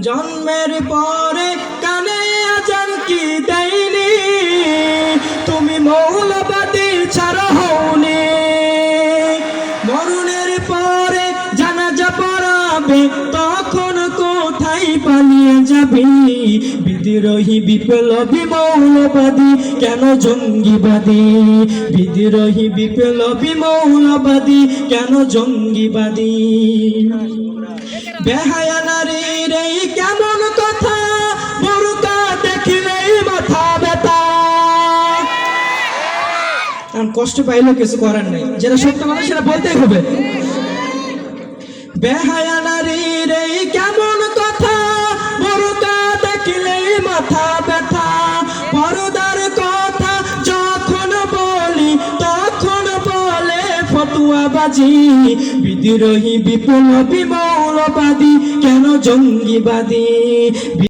জন্মের পরে কানে আজান কি দেয়নি? তুমি মৌলবাদী ছাড়া হওনি। মরণের পরে জানাজা পড়াবে, তখন কোথায় পালিয়ে যাবি? বিদ্রোহী বিপ্লবী মৌলবাদী, কেন জঙ্গিবাদী? বিদ্রোহী বিপ্লবী মৌলবাদী, কেন জঙ্গিবাদী? বেহায়া এখন কষ্ট পাইলেও কিছু করার নেই। যেটা সত্য কথা সেটা বলতেই হবে। বেহায়া কেমন কথা দেখিলেই মাথা ব্যথা। কথা যখন বলি, তখন বলে বিদ্রোহী বিপ্লবী মৌলবাদী কেন জঙ্গিবাদী?